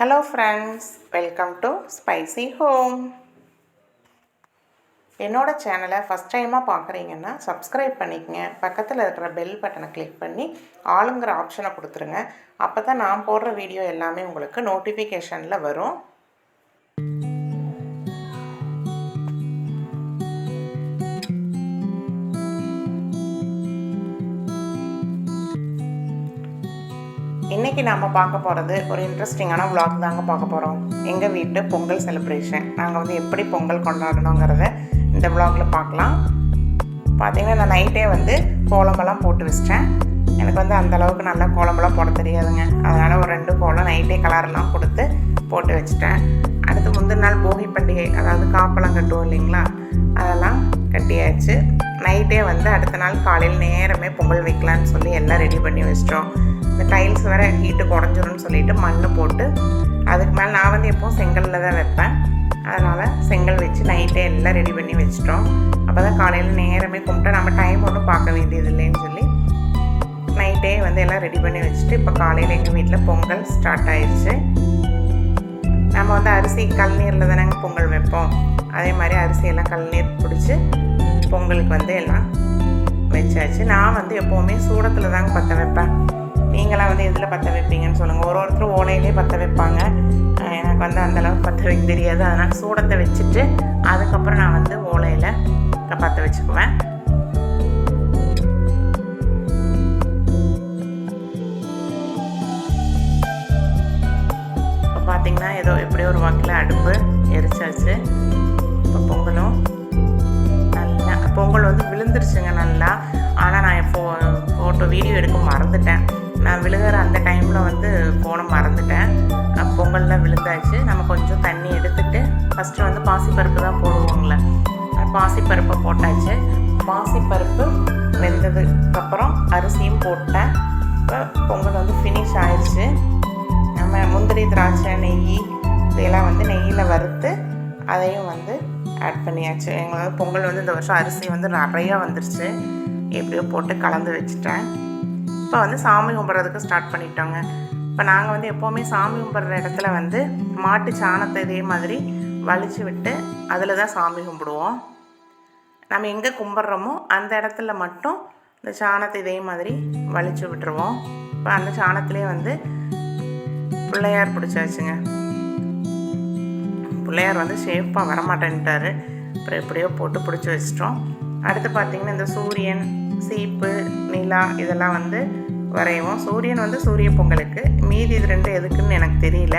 Hello friends welcome to spicy home என்னோட சேனலை first டைமாக பார்க்குறீங்கன்னா சப்ஸ்கிரைப் பண்ணிக்கங்க. பக்கத்தில் இருக்கிற பெல் பட்டனை கிளிக் பண்ணி ஆளுங்கிற ஆப்ஷனை கொடுத்துருங்க. அப்போ தான் நான் போடுற வீடியோ எல்லாமே உங்களுக்கு நோட்டிஃபிகேஷனில் வரும். இன்றைக்கி நாம் பார்க்க போகிறது ஒரு இன்ட்ரெஸ்டிங்கான விளாக் தாங்க பார்க்க போகிறோம் எங்கள் வீட்டு பொங்கல் செலிப்ரேஷன் நாங்கள் வந்து எப்படி பொங்கல் கொண்டாடணுங்கிறத இந்த விளாகில் பார்க்கலாம். பார்த்தீங்கன்னா நான் நைட்டே வந்து கோலமெல்லாம் போட்டு வச்சிட்டேன். எனக்கு வந்து அந்த அளவுக்கு நல்லா கோலமெல்லாம் போட தெரியாதுங்க. அதனால் ஒரு ரெண்டு கோலம் நைட்டே கலர்லாம் கொடுத்து போட்டு வச்சுட்டேன். அடுத்து முந்தின நாள் போகி பண்டிகை அதாவது காப்பெல்லாம் கட்டுவோம் இல்லைங்களா? அதெல்லாம் கட்டியாச்சு. நைட்டே வந்து அடுத்த நாள் காலையில் நேரமே பொங்கல் வைக்கலான்னு சொல்லி எல்லாம் ரெடி பண்ணி வச்சிட்டோம். இந்த டைல்ஸ் வேறு ஹீட்டு குறைஞ்சிரும்னு சொல்லிட்டு மண் போட்டு அதுக்கு மேலே நான் வந்து எப்போவும் செங்கலில் தான் வைப்பேன். அதனால் செங்கல் வச்சு நைட்டே எல்லாம் ரெடி பண்ணி வச்சிட்டோம். அப்போ தான் காலையில் நேரமே கும்பிட்டா நம்ம டைம் ஒன்றும் பார்க்க வேண்டியது இல்லைன்னு சொல்லி நைட்டே வந்து எல்லாம் ரெடி பண்ணி வச்சுட்டு இப்போ காலையில் எங்கள் வீட்டில் பொங்கல் ஸ்டார்ட் ஆயிடுச்சு நம்ம வந்து அரிசி கல்நீரில் தானேங்க பொங்கல் வைப்போம். அதே மாதிரி அரிசியெல்லாம் கல்நீர் பிடிச்சி பொங்கலுக்கு வந்து எல்லாம் வச்சாச்சு. நான் வந்து எப்போவுமே சூடத்தில் தாங்க பற்ற வைப்பேன். நீங்களாம் வந்து எதில் பற்ற வைப்பீங்கன்னு சொல்லுங்கள் ஒரு ஒருத்தர் ஓலையிலே பற்ற வைப்பாங்க. எனக்கு வந்து அந்தளவுக்கு பற்ற வைக்க தெரியாது. அதனால் சூடத்தை வச்சுட்டு அதுக்கப்புறம் நான் வந்து ஓலையில் பற்ற வச்சுக்குவேன். இப்போ பார்த்தீங்கன்னா ஏதோ எப்படியோ ஒரு வாக்கில் அடுப்பு எரிச்சாச்சு. இப்போ பொங்கலும் நல்லா பொங்கல் வந்து விழுந்துருச்சுங்க நல்லா. ஆனால் நான் ஃபோ ஃபோட்டோ வீடியோ எடுக்க மறந்துட்டேன். நான் விழுகிற அந்த டைமில் வந்து ஃபோனை மறந்துட்டேன். பொங்கல்லாம் விழுந்தாச்சு. நம்ம கொஞ்சம் தண்ணி எடுத்துட்டு ஃபஸ்ட்டு வந்து பாசிப்பருப்பு தான் போடுவோங்களே பாசிப்பருப்பை போட்டாச்சு. பாசிப்பருப்பு வெந்ததுக்கப்புறம் அரிசியும் போட்டேன். இப்போ பொங்கல் வந்து ஃபினிஷ் ஆயிடுச்சு நம்ம முந்திரி திராட்சை நெய் இதெல்லாம் வந்து நெய்யில் வறுத்து அதையும் வந்து ஆட் பண்ணியாச்சு. எங்களோட பொங்கல் வந்து இந்த வருஷம் அரிசி வந்து நிறையா வந்துருச்சு. எப்படியோ போட்டு கலந்து வச்சுட்டேன். இப்போ வந்து சாமி கும்பிட்றதுக்கு ஸ்டார்ட் பண்ணிட்டோங்க. இப்போ நாங்கள் வந்து எப்போவுமே சாமி கும்பிட்ற இடத்துல வந்து மாட்டு சாணத்தை இதே மாதிரி வலிச்சு விட்டு அதில் தான் சாமி கும்பிடுவோம். நம்ம எங்கே கும்பிட்றோமோ அந்த இடத்துல மட்டும் இந்த சாணத்தை இதே மாதிரி வலிச்சு விட்டுருவோம். இப்போ அந்த சாணத்திலே வந்து பிள்ளையார் பிடிச்சாச்சுங்க. பிள்ளையார் வந்து ஷேப்பாக வரமாட்டேன்ட்டார். அப்புறம் எப்படியோ போட்டு பிடிச்சி வச்சிட்டோம். அடுத்து பார்த்திங்கன்னா இந்த சூரியன் சீப்பு நிலா இதெல்லாம் வந்து வரைவோம். சூரியன் வந்து சூரிய பொங்கலுக்கு. மீதி இது ரெண்டு எதுக்குன்னு எனக்கு தெரியல.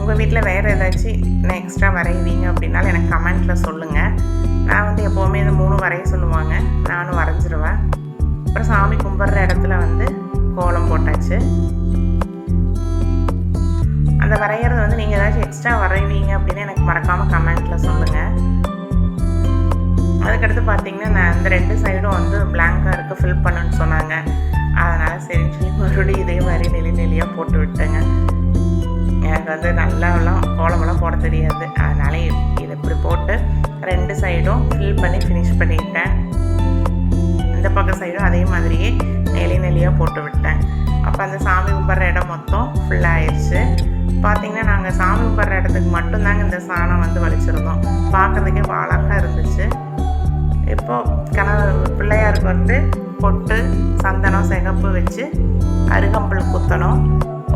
உங்கள் வீட்டில் வேறு ஏதாச்சும் எக்ஸ்ட்ரா வரைவீங்க அப்படின்னாலும் எனக்கு கமெண்ட்டில் சொல்லுங்கள் நான் வந்து எப்போவுமே இந்த மூணு வரைய சொல்லுவாங்க. நானும் வரைஞ்சிருவேன். அப்புறம் சாமி கும்பிட்ற இடத்துல வந்து கோலம் போட்டாச்சு. அந்த வரைகிறது வந்து நீங்கள் ஏதாச்சும் எக்ஸ்ட்ரா வரைவீங்க அப்படின்னு எனக்கு மறக்காமல் கமெண்ட்டில் சொல்லுங்கள் அதுக்கடுத்து பார்த்தீங்கன்னா நான் அந்த ரெண்டு சைடும் வந்து பிளாங்காக இருக்குது ஃபில் பண்ணுன்னு சொன்னாங்க. அதனால் சரின்னு சொல்லி மறுபடியும் இதே மாதிரி நெளி நெளியாக போட்டு விட்டேங்க. எனக்கு வந்து நல்லாலாம் கோலமெல்லாம் போட தெரியாது. அதனால் இதை இப்படி போட்டு ரெண்டு சைடும் ஃபில் பண்ணி ஃபினிஷ் பண்ணிட்டேன். இந்த பக்கம் சைடும் அதே மாதிரியே நெளி நெளியாக போட்டு விட்டேன். அப்போ அந்த சாமி கும்பிட்ற இடம் மொத்தம் ஃபுல்லாகிடுச்சு ஆயிடுச்சு பார்த்தீங்கன்னா நாங்கள் சாமி கும்பிட்ற இடத்துக்கு மட்டும்தாங்க இந்த சாணம் வந்து வலிச்சிருந்தோம். பார்க்கறதுக்கே அழகாக இருந்தது அதுக்கு வந்து பொட்டு சந்தனம் சிகப்பு வச்சு அருகம்புல் குத்தணும்.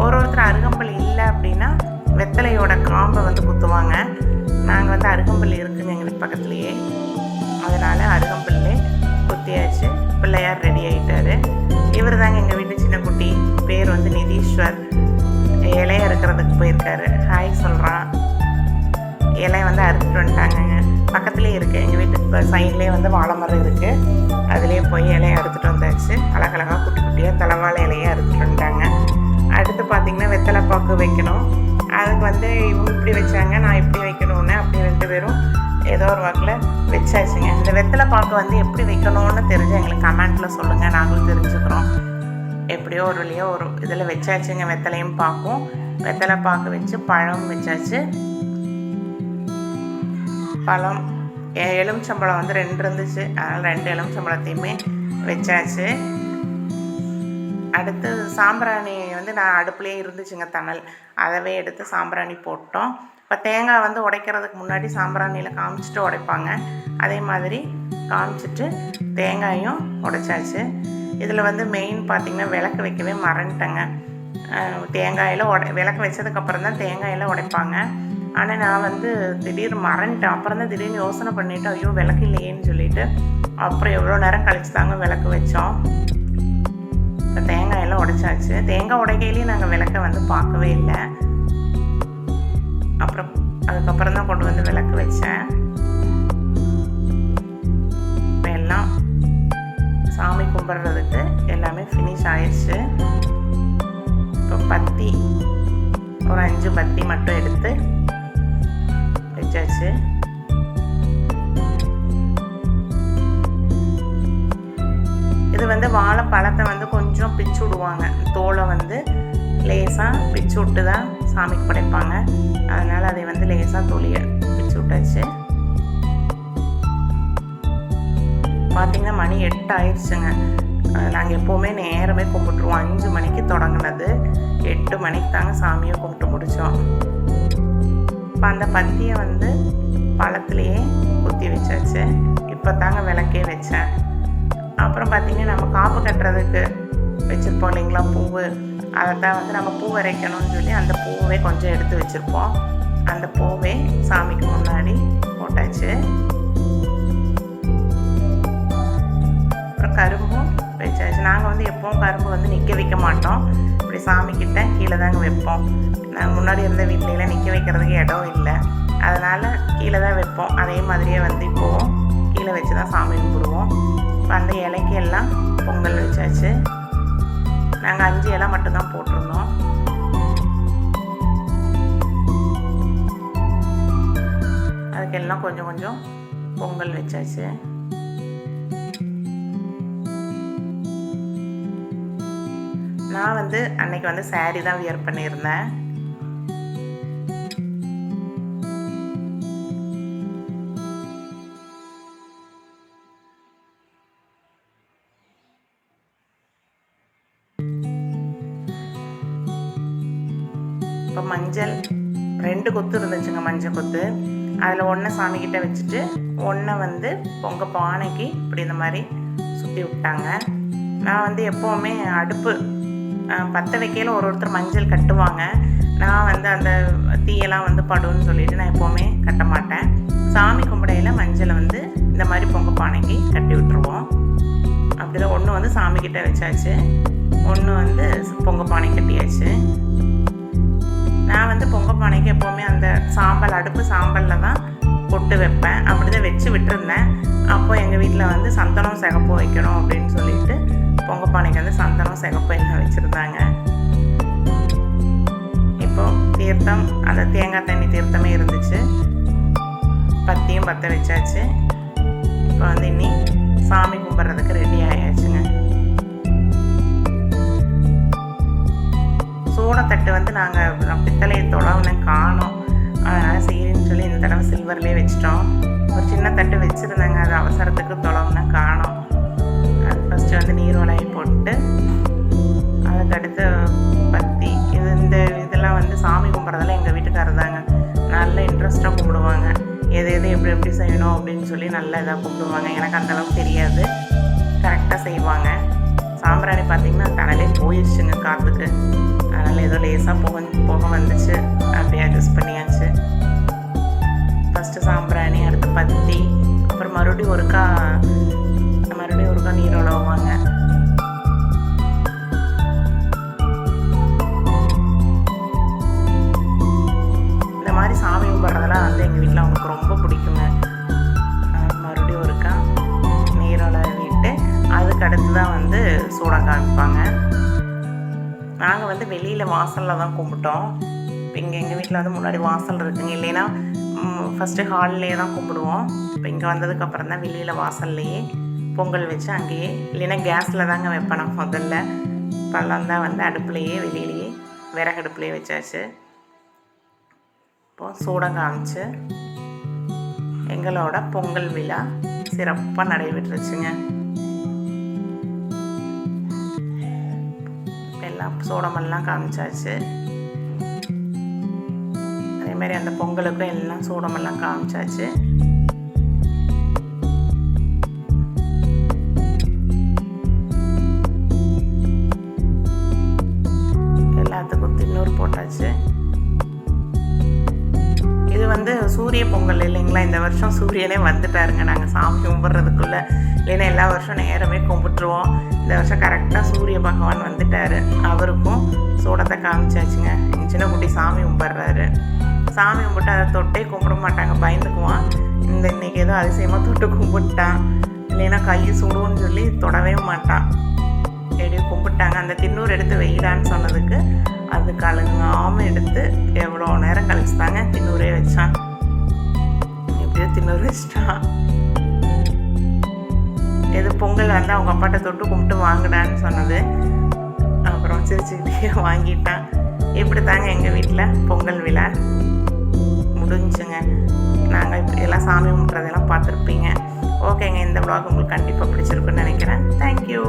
ஒரு ஒருத்தர் அருகம்புல் இல்லை அப்படின்னா வெத்தலையோட காம்பை வந்து குத்துவாங்க. நாங்கள் வந்து அருகம்புல் இருக்குங்க எங்களுக்கு பக்கத்துலேயே. அதனால் அருகம்புல்லே குத்தியாச்சு. பிள்ளையார் ரெடி ஆகிட்டாரு இவர் தாங்க எங்கள் வீட்டு சின்ன குட்டி. பேர் வந்து நிதீஸ்வர். இலையை இருக்கிறதுக்கு போயிருக்காரு. ஹாய் சொல்கிறான் இலை வந்து அறுத்துட்டு வந்துட்டாங்கங்க. இப்போ சைட்லேயே வந்து வாழை மரம் இருக்குது அதுலேயே போய் இலையை அறுத்துட்டு வந்தாச்சு. அழகழகாக குட்டி குட்டியாக தலைவாழை இலையை அறுத்துட்டு வந்துட்டாங்க. அடுத்து பார்த்திங்கன்னா வெத்தலை பாக்கு வைக்கணும். அதுக்கு வந்து இவங்க இப்படி வச்சாங்க நான் இப்படி வைக்கணும்னு அப்படி ரெண்டு பேரும் ஏதோ ஒரு வாக்கில் வச்சாச்சுங்க. இந்த வெத்தலை பாக்கு வந்து எப்படி வைக்கணும்னு தெரிஞ்சு எங்களுக்கு கமெண்ட்டில் சொல்லுங்கள் நாங்களும் தெரிஞ்சுக்கிறோம். எப்படியோ ஒரு வழியோ ஒரு இதில் வச்சாச்சுங்க வெத்தலையும் பார்க்கும் வெத்தலை பாக்கு வச்சு பழம் வச்சாச்சு. பழம் எலுமிச்சம்பழம் வந்து ரெண்டு இருந்துச்சு. அதனால் ரெண்டு எலுமிச்சம்பழத்தையுமே வச்சாச்சு. அடுத்து சாம்பிராணி வந்து நான் அடுப்புலேயே இருந்துச்சுங்க தணல். அதவே எடுத்து சாம்பிராணி போட்டோம். இப்போ தேங்காய் வந்து உடைக்கிறதுக்கு முன்னாடி சாம்பிராணியில் காமிச்சிட்டு உடைப்பாங்க. அதே மாதிரி காமிச்சிட்டு தேங்காயும் உடைச்சாச்சு. இதில் வந்து மெயின் பார்த்திங்கன்னா விளக்கு வைக்கவே மறந்துட்டேங்க. தேங்காயில் உடை விளக்கு வச்சதுக்கப்புறம் தான் தேங்காயில் உடைப்பாங்க. ஆனால் நான் வந்து திடீர்னு மறந்துட்டேன். அப்புறம் தான் திடீர்னு யோசனை பண்ணிவிட்டு ஐயோ விளக்கு இல்லையேன்னு சொல்லிட்டு அப்புறம் எவ்வளோ நேரம் கழிச்சு தாங்க விளக்கு வச்சோம். இப்போ தேங்காயெல்லாம் உடைச்சாச்சு. தேங்காய் உடைக்கையிலேயே நாங்கள் விளக்கை வந்து பார்க்கவே இல்லை. அப்புறம் அதுக்கப்புறம் தான் கொண்டு வந்து விளக்கு வச்சேன். இப்போ எல்லாம் சாமி கும்பிட்றதுக்கு எல்லாமே ஃபினிஷ் ஆயிடுச்சு இப்போ பத்தி ஒரு அஞ்சு பத்தி மட்டும் எடுத்து வச்சாச்சு இது வந்து வாழைப்பழத்தை வந்து கொஞ்சம் பிச்சு விடுவாங்க. தோலை வந்து லேசாக பிச்சு விட்டு தான் சாமிக்கு படைப்பாங்க. அதனால் அதை வந்து லேசாக தொழிய பிச்சு விட்டாச்சு. பார்த்தீங்கன்னா மணி எட்டு ஆயிடுச்சுங்க. நாங்கள் எப்போவுமே நேரமே கும்பிட்டுருவோம். அஞ்சு மணிக்கு தொடங்கினது. எட்டு மணிக்கு தாங்க சாமியை கும்பிட்டு முடித்தோம் இப்போ அந்த பத்தியை வந்து பழத்துலேயே குத்தி வச்சாச்சு. இப்போ தாங்க விளக்கே வச்சேன். அப்புறம் பார்த்தீங்கன்னா நம்ம காப்பு கட்டுறதுக்கு வச்சுருப்போம் இல்லைங்களா பூவு. அதை தான் வந்து நம்ம பூ வரைக்கணும்னு சொல்லி அந்த பூவே கொஞ்சம் எடுத்து வச்சுருப்போம். அந்த பூவே சாமிக்கு முன்னாடி போட்டாச்சு. அப்புறம் கரும்பும் வச்சாச்சு. நாங்கள் வந்து எப்போவும் கரும்பு வந்து நிற்க வைக்க மாட்டோம். இப்படி சாமிக்கிட்ட கீழே தாங்க வைப்போம். நாங்கள் முன்னாடி இருந்த வீட்லையெல்லாம் நிற்க வைக்கிறதுக்கு இடம் இல்லை. அதனால் கீழே தான் வைப்போம். அதே மாதிரியே வந்து இப்போவும் கீழே வச்சு தான் சாமி கும்பிடுவோம். இப்போ அந்த இலைக்கு எல்லாம் பொங்கல் வச்சாச்சு. நாங்கள் அஞ்சு இலை மட்டும்தான் போட்டிருந்தோம். அதுக்கெல்லாம் கொஞ்சம் கொஞ்சம் பொங்கல் வச்சாச்சு. நான் வந்து அன்னைக்கு வந்து saree தான் வியர் பண்ணியிருந்தேன். மஞ்சள். ரெண்டு கொத்து இருந்துச்சுங்க மஞ்சள் கொத்து. அதில் ஒன்றை சாமிக்கிட்ட வச்சுட்டு ஒன்றை வந்து பொங்க பானைக்கு இப்படி இந்த மாதிரி சுற்றி விட்டாங்க. நான் வந்து எப்போவுமே அடுப்பு பற்ற வைக்கையில் ஒரு ஒருத்தர் மஞ்சள் கட்டுவாங்க. நான் வந்து அந்த தீயெல்லாம் வந்து படுன்னு சொல்லிட்டு நான் எப்போவுமே கட்ட மாட்டேன். சாமி கும்பிடையில் மஞ்சளை வந்து இந்த மாதிரி பொங்க பானைக்கு கட்டி விட்டுருவோம். அப்படிதான் ஒன்று வந்து சாமிக்கிட்ட வச்சாச்சு. ஒன்று வந்து பொங்க பானை கட்டியாச்சு. நான் வந்து பொங்க பானைக்கு எப்போவுமே அந்த சாம்பல் அடுப்பு சாம்பலில் தான் பொட்டு வைப்பேன். அப்படி தான் வச்சு விட்டுருந்தேன். அப்போது எங்கள் வீட்டில் வந்து சந்தனம் சிகப்பு வைக்கணும் அப்படின்னு சொல்லிட்டு பொங்க பானைக்கு வந்து சந்தனம் சிகப்பு எல்லாம் வச்சுருந்தாங்க. இப்போது தீர்த்தம் அந்த தேங்காய் தண்ணி தீர்த்தமே இருந்துச்சு. பத்தியும் பற்ற வச்சாச்சு. இப்போ வந்து இன்னி சொல்லி நல்லா இதாக கும்பிடுவாங்க எனக்கு அந்தளவுக்கு தெரியாது. கரெக்டாக செய்வாங்க. சாம்பிராணி பார்த்தீங்கன்னா தணலே போயிடுச்சுங்க காற்றுக்கு அதனால் ஏதோ லேசாக போக புகை வந்துச்சு. அப்படியே அட்ஜஸ்ட் பண்ணியாச்சு. ஃபஸ்ட்டு சாம்பிராணி அடுத்து பத்தி அப்புறம் மறுபடியும் ஒருக்கா மறுபடியும் ஒருக்கா நீர் உழவுவாங்க இந்த மாதிரி சாமி கும்பிட்றதெல்லாம் வந்து எங்கள் வீட்டில் அவங்களுக்கு ரொம்ப பிடிக்குங்க. அதுக்கு அடுத்து தான் வந்து சூடம் காமிப்பாங்க. நாங்கள் வந்து வெளியில் வாசலில் தான் கும்பிட்டோம். இப்போ இங்கே எங்கள் வீட்டில் வந்து முன்னாடி வாசல் இருக்குங்க. இல்லைன்னா ஃபஸ்ட்டு ஹால்லேயே தான் கும்பிடுவோம். இப்போ இங்கே வந்ததுக்கப்புறம் தான் வெளியில் வாசல்லையே பொங்கல் வச்சு அங்கேயே இல்லைன்னா கேஸில் தாங்க வைப்பேன் நான் முதல்ல பள்ளம் தான் வந்து அடுப்புலையே வெளியிலேயே விறகு அடுப்புலையே வச்சாச்சு. இப்போ சூடம் காமிச்சு எங்களோட பொங்கல் விழா சிறப்பாக நடைபெற்றுச்சுங்க. சூடமெல்லாம் காமிச்சாச்சு. அதேமாதிரி அந்த பொங்கலுக்கும் எல்லாம் சூடமெல்லாம் காமிச்சாச்சு. வருஷம் சூரியனே வந்துட்டாருங்க. நாங்கள் சாமி கும்பிட்றதுக்குள்ளே. இல்லைன்னா எல்லா வருஷம் நேரமே கும்பிட்டுருவோம். இந்த வருஷம் கரெக்டாக சூரிய பகவான் வந்துட்டாரு. அவருக்கும் சூடத்தை காமிச்சாச்சுங்க. எங்கள் சின்ன குட்டி சாமி கும்பிட்றாரு. சாமி கும்பிட்டு அதை தொட்டே கும்பிட மாட்டாங்க. பயந்துக்குவான். இந்த இன்றைக்கி ஏதோ அதிசயமாக தொட்டு கும்பிட்டான். இல்லைன்னா கையை சுடுன்னு சொல்லி தொடவே மாட்டான். எப்படியோ கும்பிட்டாங்க. அந்த தின்னூர் எடுத்து வெயிடான்னு சொன்னதுக்கு அது கலங்காமல் எடுத்து எவ்வளோ நேரம் கழிச்சு தாங்க தின்னூரே வச்சான். எப்படியோ எது பொங்கல் வந்து அவங்க அப்பாட்ட தொட்டு கும்பிட்டு வாங்கினான்னு சொன்னது. அப்புறம் சிரிச்சுக்கிட்டே வாங்கிட்டான் இப்படி தாங்க எங்கள் வீட்டில் பொங்கல் விழா. முடிஞ்சுங்க. நாங்கள் இப்படி எல்லாம் சாமி கும்பிட்றதெல்லாம் பார்த்துருப்பீங்க. ஓகேங்க இந்த விளாக் உங்களுக்கு கண்டிப்பாக பிடிச்சிருக்குன்னு நினைக்கிறேன். தேங்க்யூ